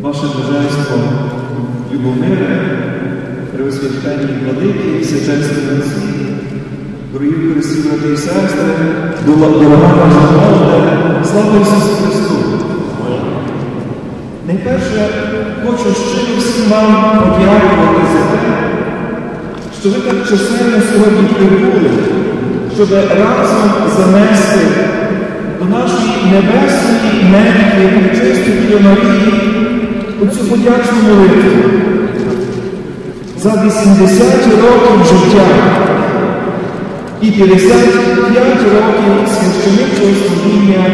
ваше блаженство Любомире, Преосвященні владики, Всеченські отці, дорогі брати і сестри, дорога наша молоде, слава Ісусу Христу! Найперше хочу щиро всім вам подякувати за те, що ви так чисельно сьогодні прибули, щоб разом занести до нашої небесної неньки Пречистої Марії оцю подячну молитву за 80 років життя і 55 років священичого служіння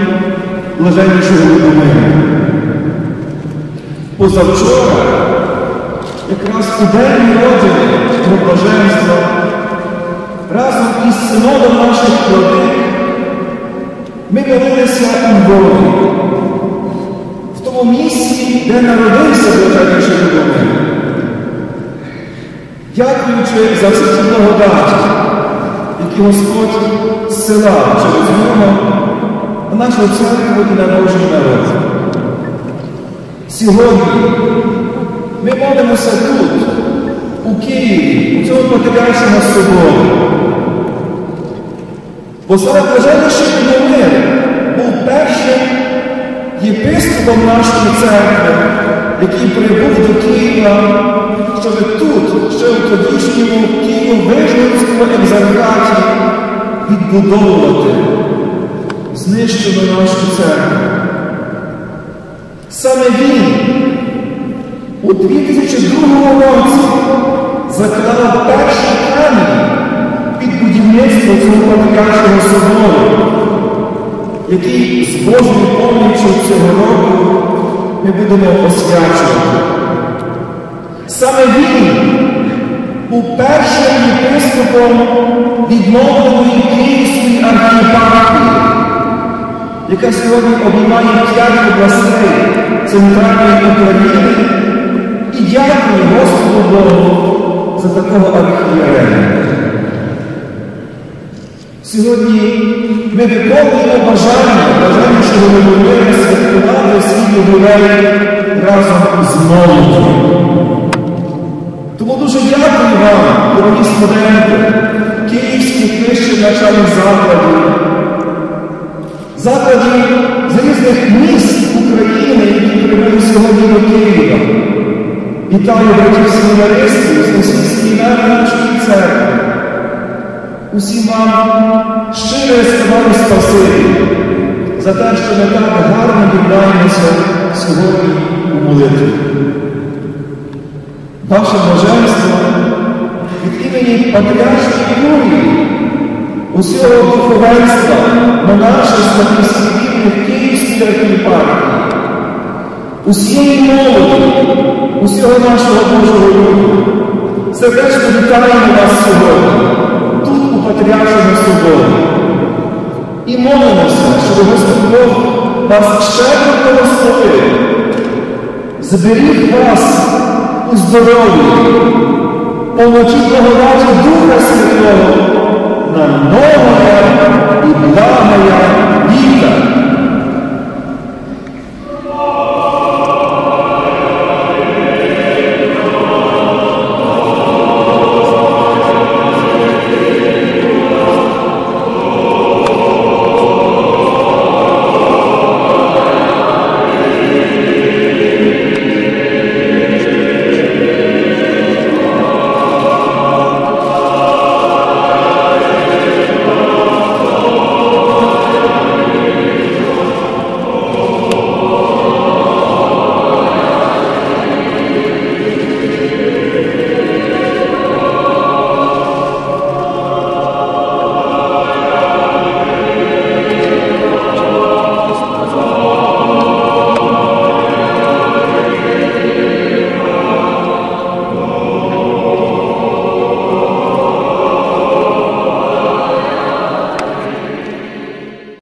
блаженнішого Любомира. Позавчора, якраз у день народження про блаженства, разом із синодом наших родин ми молилися у Львові, тому місці, де народився блаженніший Любомир. Дякуючи за всі ті благодаті, які Господь зсилав через нього на нашу церкву і на Божий народ. Сьогодні ми молимося тут, у Києві, у цьому патріаршому соборі. Бо саме блаженніший Любомир єпископом нашої церкви, який прибув до Києва, щоб тут, ще у тодішньому Києво-Вижницькому екзархаті, відбудовувати знищену нашу церкву. Саме він у 2002 році заклав перший камінь під будівництво цього патріаршого який з Божою поміччю цього року ми будемо освячувати. Саме він був першим єпископом відновленої Київської архіпархії, яка сьогодні обіймає п'ять областей центральної України і дякую Господу Богу за такого архієрея. Сьогодні виконуємо бажання, бажання, що ми повинні святкувати свій ювілей разом з молоддю. Тому дуже дякую вам, дорогі студенти, київських вищих навчальних закладів, закладів з різних міст України, які прибули сьогодні до Києва. Вітаю братів семінаристів з Російської нашої церкви. Усім вам щире сказали спасибі за те, що ми так гарно єднаємося сьогодні у молитві. Ваше блаженство від імені Патріаршої Юрії, усього духовенства монашества і святих Київської архіпархії, усієї молоді, усього нашого Божого люду, сердечно вітаємо вас сьогодні, вас щедро благословив, зберіг вас у здоров'ї, повноті благодаті Духа Святого на благая